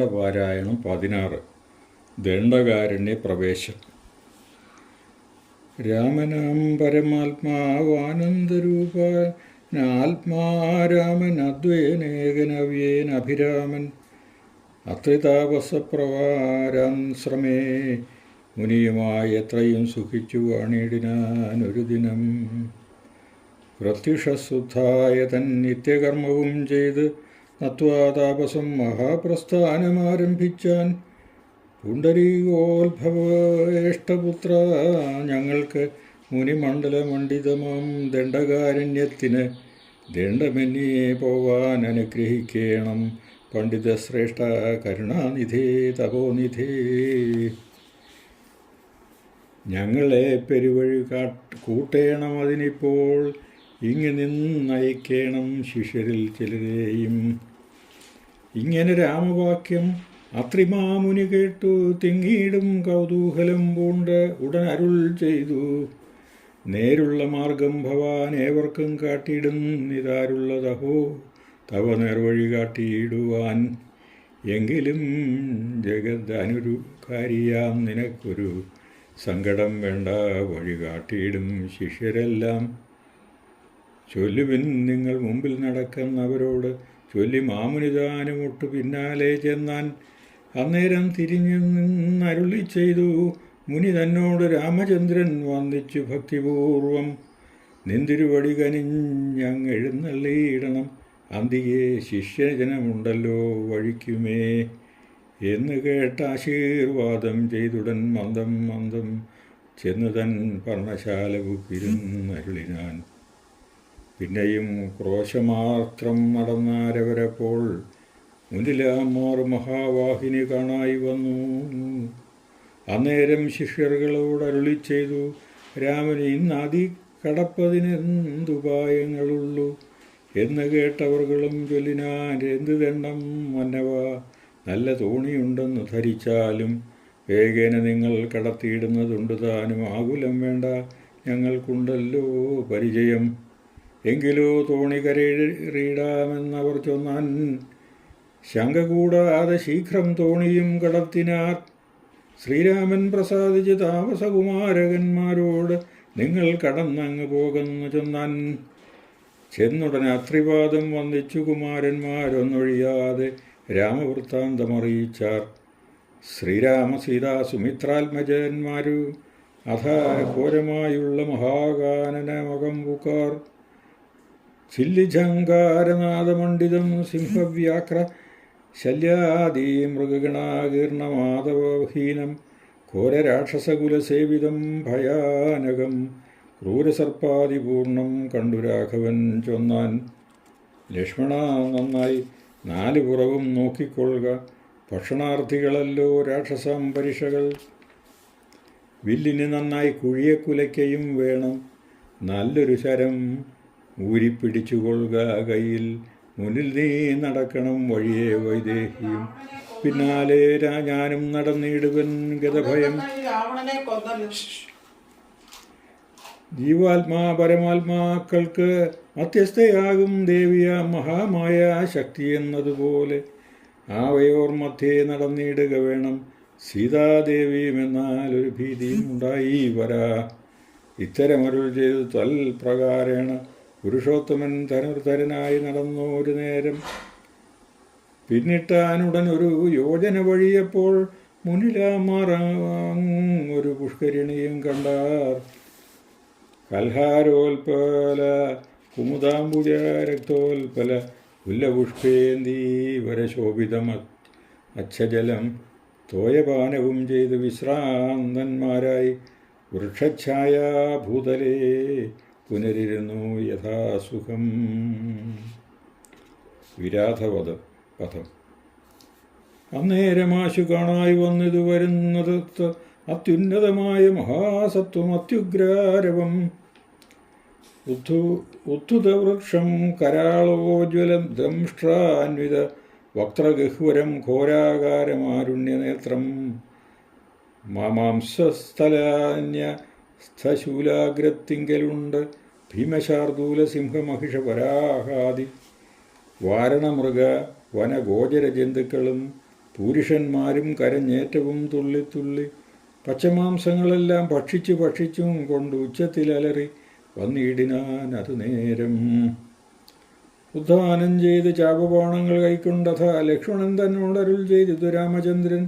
രാമായണ പാരായണം പതിനാറ്. ദണ്ഡകാരണ്യ പ്രവേശം. രാമനാം പരമാത്മാവാനന്ദരൂപ ആത്മാരാമൻ അദ്വൈനേകനവ്യേൻ അഭിരാമൻ അത്രിതാപസപ്രവാരാൻ ശ്രമേ മുനിയുമായി എത്രയും സുഖിച്ചു വാണിടിനാൻ ദിനം. പ്രത്യുഷസുദ്ധായ തൻ നിത്യകർമ്മവും ചെയ്ത് നത്വാതാപസം മഹാപ്രസ്ഥാനമാരംഭിച്ചാൻ. പുണ്ടരീകോത്ഭവേഷ്ടപുത്ര ഞങ്ങൾക്ക് മുനിമണ്ഡലമണ്ഡിതമാം ദണ്ഡകാരണ്യത്തിന് ദണ്ഡമെന്നിയെ പോവാൻ അനുഗ്രഹിക്കണം. പണ്ഡിതശ്രേഷ്ഠ കരുണാനിധേ തപോനിധേ. ഞങ്ങളെ പെരുവഴി കാട്ട് കൂട്ടേണം അതിനിപ്പോൾ. ഇങ്ങനെ നിന്നയക്കേണം ശിഷ്യരിൽ ചിലരെയും. ഇങ്ങനെ രാമവാക്യം അത്രിമാമുനി കേട്ടു തിങ്ങീടും കൗതൂഹലം പൂണ്ട് ഉടൻ അരുൾ ചെയ്തു. നേരുള്ള മാർഗം ഭവാൻ ഏവർക്കും കാട്ടിയിടും ഇതാരുള്ളതഹോ തവ നേർവഴി കാട്ടിയിടുവാൻ. എങ്കിലും ജഗദനുരു കാരിയാം നിനക്കൊരു സങ്കടം വേണ്ട വഴി കാട്ടിയിടും ശിഷ്യരെല്ലാം. ചൊല്ലുവിൻ നിങ്ങൾ മുമ്പിൽ നടക്കുന്നവരോട് ചൊല്ലി മാമുനിതാനുമൊട്ടു പിന്നാലെ ചെന്നാൻ അന്നേരം തിരിഞ്ഞു നിന്നരുളി ചെയ്തു മുനി തന്നോട് രാമചന്ദ്രൻ വന്ദിച്ചു ഭക്തിപൂർവം. നിന്തിരുവടി കനിഞ്ഞങ്ങ് എഴുന്നള്ളിയിടണം. അന്തിയെ ശിഷ്യജനമുണ്ടല്ലോ വഴിക്കുമേ. എന്ന് കേട്ട ആശീർവാദം ചെയ്തുടൻ മന്ദം മന്ദം ചെന്നു തൻ പർണശാലവു പിരുന്നരുളിനാൻ. പിന്നെയും ക്രോശമാത്രം നടന്നാരവരപ്പോൾ മുന്നിലാമാർ മഹാവാഹിനി കാണായി വന്നു. അന്നേരം ശിഷ്യർകളോട് അരുളി ചെയ്തു രാമന് ഇന്നാദി കടപ്പതിനെന്തുപായങ്ങളുള്ളൂ എന്ന് കേട്ടവർകളും ചൊല്ലിനാൻ എന്ത് ദണ്ഡം മന്നവ? നല്ല തോണിയുണ്ടെന്ന് ധരിച്ചാലും വേഗേന നിങ്ങൾ കടത്തിയിടുന്നതുണ്ട് താനും. ആകുലം വേണ്ട ഞങ്ങൾക്കുണ്ടല്ലോ പരിചയം. എങ്കിലോ തോണി കരയിടാമെന്നവർ ചൊന്നാൻ ശങ്ക കൂടാതെ ശീഘ്രം തോണിയും കടത്തിനാർ. ശ്രീരാമൻ പ്രസാദിച്ച് താമസകുമാരകന്മാരോട് നിങ്ങൾ കടന്നങ്ങ് പോകുന്നു ചെന്നാൻ. ചെന്നുടൻ അത്രിപാദം വന്നിച്ചു കുമാരന്മാരൊന്നൊഴിയാതെ രാമവൃത്താന്തമറിയിച്ചാർ ശ്രീരാമ സീതാ സുമിത്രാത്മജന്മാരു മഹാഗാനന മകം പൂക്കാർ. ചില്ലിജങ്കാരനാദമണ്ഡിതം സിംഹവ്യാക്ര ശല്യാദീ മൃഗഗണാകീർണമാധവഹീനം ഘോരരാക്ഷസകുലസേവിതം ഭയാനകം ക്രൂരസർപ്പാതിപൂർണം കണ്ടു രാഘവൻ ചൊന്നാൻ. ലക്ഷ്മണ നന്നായി നാല് പുറവും നോക്കിക്കൊള്ളുക. ഭക്ഷണാർത്ഥികളല്ലോ രാക്ഷസാംപരിഷകൾ വില്ലിന് നന്നായി കുഴിയെ കുലയ്ക്കയും വേണം. നല്ലൊരു ശരം ഊരിപ്പിടിച്ചുകൊള്ളുക കയ്യിൽ. മുന്നിൽ നീ നടക്കണം വഴിയെ വൈദേഹിയും. പിന്നാലെ രാജാനും നടന്നിടുവൻ ഗതഭയം ജീവാത്മാ പരമാത്മാക്കൾക്ക് മധ്യസ്ഥയാകും ദേവിയ മഹാമായ ശക്തി എന്നതുപോലെ ആവയോർ മധ്യേ നടന്നിടുക വേണം. സീതാദേവിയും എന്നാൽ ഒരു ഭീതിയും ഉണ്ടായി വരാ. ഇത്തരമരുൾ ചെയ്തു തൽ പ്രകാരേണ പുരുഷോത്തമൻ തനുർധരനായി നടന്നു ഒരു നേരം. പിന്നിട്ടാനുടൻ ഒരു യോജന വഴിയപ്പോൾ മുന്നിലാമാർ ഒരു പുഷ്കരിണിയും കണ്ടാർ. കൽഹാരോൽപല കുമുദാംബുജ രക്തോൽപല ഉല്ലപുഷ്പേന്തി വരശോഭിതം അച്ഛജലം തോയപാനവും ചെയ്ത് വിശ്രാന്തന്മാരായി. വൃക്ഷഛായാഭൂതലേ പുനരിരുന്നു യഥാസുഖം വിരാധവത പഥം അന്നേരമാശു കാണായി വന്നിതു വരുന്നത് അത്യുന്നതമായ മഹാസത്വം അത്യുഗ്രാരവം. ഉദ്ധു ഉദ്ധുതവൃക്ഷം കരാളോജ്വലം ദംഷ്ട്രാന്വിത വക്രഗഹ്വരം ഘോരാകാരമാരുണ്യനേത്രം. മാംസസ്ഥലാന്യ സ്ഥശൂലാഗ്രത്തിങ്കലുണ്ട് ഭീമശാർദൂല സിംഹമഹിഷ പരാഹാദി വാരണമൃഗ വനഗോചര ജന്തുക്കളും പുരുഷന്മാരും കരഞ്ഞേറ്റവും തുള്ളിത്തുള്ളി തുള്ളി പച്ചമാംസങ്ങളെല്ലാം ഭക്ഷിച്ചു ഭക്ഷിച്ചും കൊണ്ട് ഉച്ചത്തിലലറി വന്നിടിനാൻ അത് നേരം. ഉദ്ധാനം ചെയ്ത് ചാപബാണങ്ങൾ കൈക്കൊണ്ടഥ ലക്ഷ്മണൻ തന്നോടരുൾ ചെയ്തു രാമചന്ദ്രൻ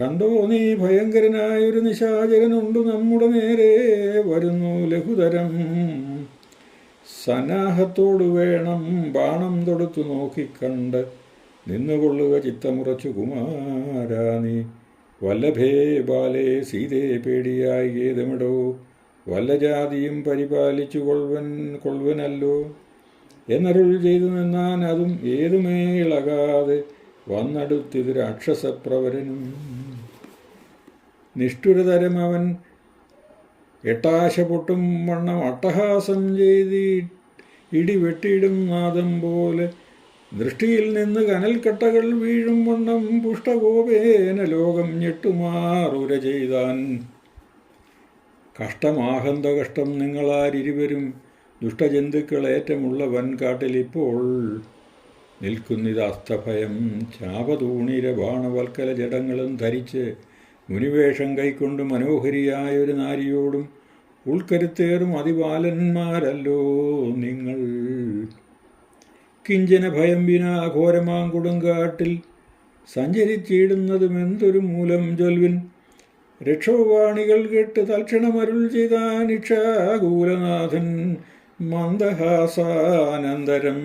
കണ്ടോ നീ ഭയങ്കരനായൊരു നിശാചരനുണ്ടു നമ്മുടെ നേരെ വരുന്നു ലഘുതരം. സന്നാഹത്തോടു വേണം ബാണം തൊടുത്തു നോക്കിക്കണ്ട് നിന്നുകൊള്ളുക ചിത്തമുറച്ചു കുമാരാ നീ. വല്ലഭേ ബാലേ സീതേ പേടിയായി ഏതുമിടോ വല്ല ജാതിയും പരിപാലിച്ചു കൊൾവൻ കൊൾവനല്ലോ. എന്നരുൾ ചെയ്തു നിന്നാൻ അതും ഏതുമേ ഇളകാതെ വന്നടുത്തിത് രാക്ഷസപ്രവരനും. നിഷ്ഠുരതരം അവൻ എട്ടാശ പൊട്ടും വണ്ണം അട്ടഹാസം ചെയ്ത് ഇടിവെട്ടിയിടും നാദം പോലെ. ദൃഷ്ടിയിൽ നിന്ന് കനൽക്കട്ടകൾ വീഴും വണ്ണം പുഷ്ടകോപേന ലോകം ഞെട്ടുമാറുര ചെയ്താൻ. കഷ്ടമാഹന്ത കഷ്ടം നിങ്ങളാരിരുവരും. ദുഷ്ടജന്തുക്കളേറ്റമുള്ള വൻകാട്ടിലിപ്പോൾ നിൽക്കുന്നിതാസ്തഭയം. ചാപതൂണിര ബാണവൽക്കല ജടങ്ങളും ധരിച്ച് മുനിവേഷം കൈക്കൊണ്ട് മനോഹരിയായൊരു നാരിയോടും ഉൾക്കരുത്തേറും അതിബാലന്മാരല്ലോ നിങ്ങൾ. കിഞ്ചന ഭയം വിനാ ഘോരമാം കൊടുങ്കാട്ടിൽ സഞ്ചരിച്ചിടുന്നതും എന്തൊരു മൂലം ജൊൽവിൻ രക്ഷോവാണികൾ കേട്ട് തൽക്ഷണമരുൾ ചെയ്താനിക്ഷാകൂലനാഥൻ മന്ദഹാസാനന്തരം.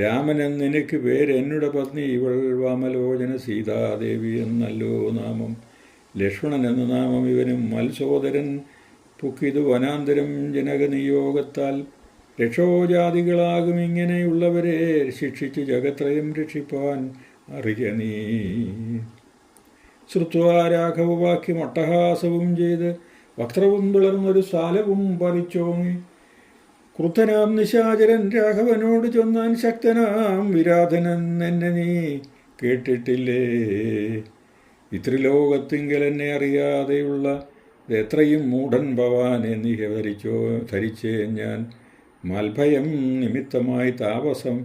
രാമനെന്ന് നിനക്ക് പേര് എന്നുടെ പത്നി ഇവൾ വാമലോചന സീതാദേവി എന്നല്ലോ നാമം. ലക്ഷ്മണൻ എന്ന നാമം ഇവനും മത്സോദരൻ പുക്കിതു വനാന്തരം ജനകനിയോഗത്താൽ. രക്ഷോജാതികളാകും ഇങ്ങനെയുള്ളവരെ ശിക്ഷിച്ച് ജഗത്രയം രക്ഷിപ്പാൻ അറിയ നീ. ശ്രുത്വാ രാഘവവാക്യം അട്ടഹാസവും ചെയ്ത് വക്രവും പിളർന്നൊരു സാലവും പറിച്ചോങ്ങി. ക്രുദ്ധനാം നിശാചരൻ രാഘവനോട് ചൊന്നാൻ ശക്തനാം വിരാധനൻ എന്നെ നീ കേട്ടിട്ടില്ലേ? ഇത്രിലോകത്തിങ്കൽ എന്നെ അറിയാതെയുള്ള എത്രയും മൂടൻ ഭവാനെ എന്നീ ധരിച്ചോ ധരിച്ചേ ഞാൻ. മൽഭയം നിമിത്തമായി താപസം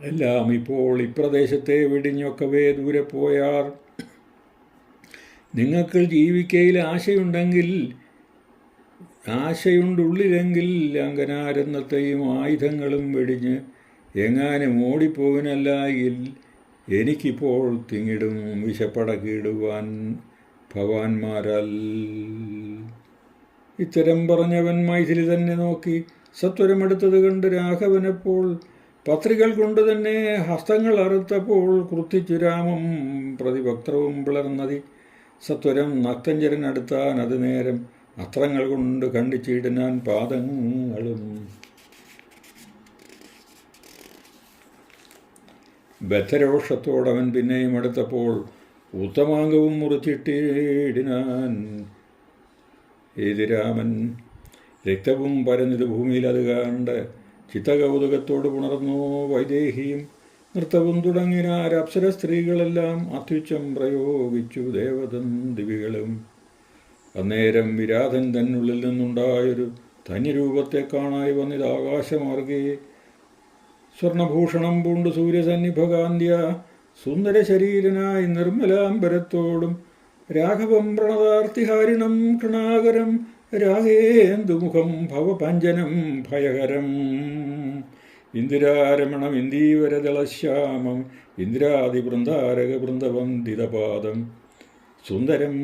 എല്ലാം ഇപ്പോൾ ഇപ്രദേശത്തെ വെടിഞ്ഞൊക്കവേ ദൂരെ പോയാർ. നിങ്ങൾക്ക് ജീവിക്കയിൽ ആശയുണ്ടെങ്കിൽ ആശയുണ്ടുള്ളിലെങ്കിൽ അങ്കനാരത്നത്തെയും ആയുധങ്ങളും വെടിഞ്ഞ് എങ്ങാനും ഓടിപ്പോവിനല്ലായിൽ എനിക്കിപ്പോൾ തിങ്ങിടും വിശപ്പടക്കിയിടുവാൻ ഭവാന്മാരാൽ ഇത്തരം പറഞ്ഞവൻ മൈഥിലി തന്നെ നോക്കി സത്വരമെടുത്തത് കണ്ട് രാഘവനപ്പോൾ പത്രികൾ കൊണ്ട് തന്നെ ഹസ്തങ്ങൾ അറുത്തപ്പോൾ കൃത്തിച്ചു രാമം പ്രതിഭക്തവും പിളർന്നതി. സത്വരം നക്തഞ്ചരനടുത്താൻ അത് നേരം അസ്ത്രങ്ങൾ കൊണ്ട് കണ്ടിച്ചിടുന്നാൻ പാദങ്ങളും. ബദ്ധരോഷത്തോടവൻ പിന്നെയും അടുത്തപ്പോൾ ഉത്തമാംഗവും മുറിച്ചിട്ടിടിനാൻ. ഏതിരാമൻ രക്തവും പരന്നിത് ഭൂമിയിൽ അത് കണ്ട് ചിത്തകൗതുകത്തോട് പുണർന്നു വൈദേഹിയും നൃത്തവും തുടങ്ങിനാർ അപ്സര സ്ത്രീകളെല്ലാം അത്യുച്ചം പ്രയോഗിച്ചു ദേവതന്തിവികളും അന്നേരം വിരാധൻ തന്നുള്ളിൽ നിന്നുണ്ടായൊരു രൂപത്തെ കാണായി വന്നിത് ആകാശമാർഗേ സ്വർണഭൂഷണം പൂണ്ട് സൂര്യസന്നിഭകാന്ത്യ സുന്ദര ശരീരനായി നിർമ്മലാംബരത്തോടും രാഘവം പ്രണതാർത്തിഹാരിണം കൃണാകരം രാഘേന്ദുമുഖം ഭവപഞ്ചനം ഭയകരം. ഇന്ദിരാരമണം ഇന്ദീവരദളശ്യാമം ഇന്ദ്രാദിവൃന്ദാരക വന്ദിതപാദം സുന്ദരം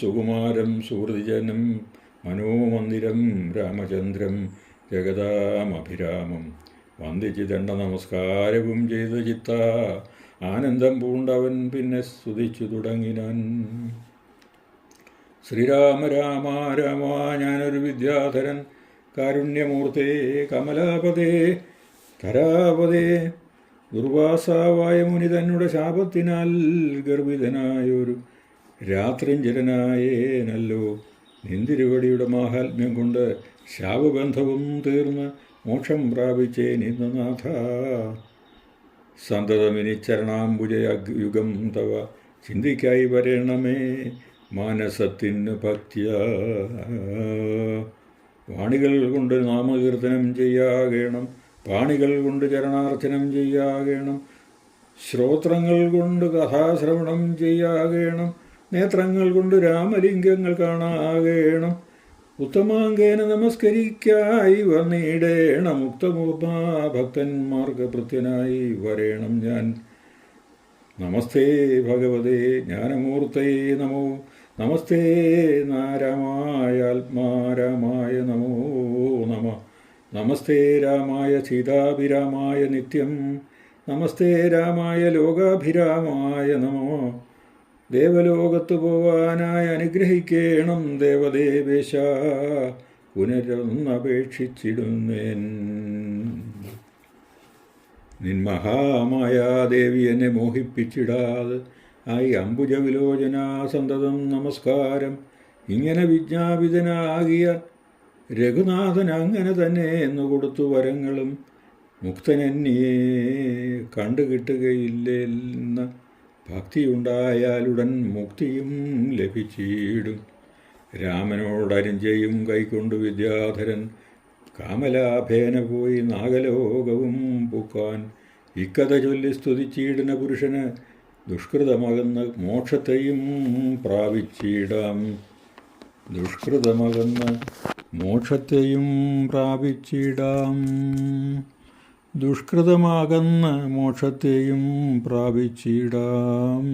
സുകുമാരം സുഹൃതിജനം മനോമന്ദിരം രാമചന്ദ്രം ജഗതാമഭിരാമം വന്ദിച്ച് ദണ്ഡ നമസ്കാരവും ചെയ്തു ചിത്ത ആനന്ദം പൂണ്ടവൻ പിന്നെ സ്തുതിച്ചു തുടങ്ങിനാൻ. ശ്രീരാമ രാമ രാമ ഞാനൊരു വിദ്യാധരൻ. കാരുണ്യമൂർത്തേ കമലാപതേ ധരാപതേ ദുർവാസാവായ മുനി തന്നുടെ ശാപത്തിനാൽ ഗർഭിതനായൊരു രാത്രിഞ്ചരനായേനല്ലോ. നിന്തിരുവടിയുടെ മാഹാത്മ്യം കൊണ്ട് ശാപബന്ധവും തീർന്ന് മോക്ഷം പ്രാപിച്ചേ നിന്നനാഥ സന്തതമിനി ചരണാംബുജയുഗം തവ ചിന്തിക്കായി വരേണമേ മാനസത്തിനു ഭക്തിയ. വാണികൾ കൊണ്ട് നാമകീർത്തനം ചെയ്യാകേണം പാണികൾ കൊണ്ട് ചരണാർച്ചനം ചെയ്യാകേണം ശ്രോത്രങ്ങൾ കൊണ്ട് കഥാശ്രവണം ചെയ്യാകേണം നേത്രങ്ങൾ കൊണ്ട് രാമലിംഗങ്ങൾ കാണാകേണം. ഉത്തമാങ്കേന നമസ്കരിക്കായി വന്നിടേണം. ഉത്തമോപാ ഭക്തന്മാർക്ക് പ്രത്യനായി വരേണം ഞാൻ. നമസ്തേ ഭഗവതേ ജ്ഞാനമൂർത്തേ നമോ. നമസ്തേ നാരാമായ ആത്മാരാമായ നമോ നമ. നമസ്തേ രാമായ സീതാഭിരാമായ നിത്യം. നമസ്തേ രാമായ ലോകാഭിരാമായ നമോ. ദേവലോകത്ത് പോവാനായി അനുഗ്രഹിക്കേണം ദേവദേവേശ. പുനരൊന്നപേക്ഷിച്ചിടുന്നേൻ. നിൻ മഹാമായാദേവി എന്നെ മോഹിപ്പിച്ചിടാതെ ആയി അംബുജവിലോചന സന്തതം നമസ്കാരം. ഇങ്ങനെ വിജ്ഞാപിതനാകിയ രഘുനാഥൻ അങ്ങനെ തന്നെ എന്ന് കൊടുത്തു വരങ്ങളും മുക്തനെന്നിയെ കണ്ടുകിട്ടുകയില്ലെന്ന ഭക്തിയുണ്ടായാലുടൻ മുക്തിയും ലഭിച്ചിടും. രാമനോടരിഞ്ചയും കൈക്കൊണ്ടു വിദ്യാധരൻ. കാമലാഭേന പോയി നാഗലോകവും പൂക്കാൻ. ഇക്കഥ ചൊല്ലി സ്തുതിച്ചിടുന്ന പുരുഷന് ദുഷ്കൃതമകന്ന് മോക്ഷത്തെയും പ്രാപിച്ചിടാം. ദുഷ്കൃതമകന്ന് മോക്ഷത്തെയും പ്രാപിച്ചിടാം. ദുഷ്കൃതമാകുന്ന മോക്ഷത്തെയും പ്രാപിച്ചിടാം.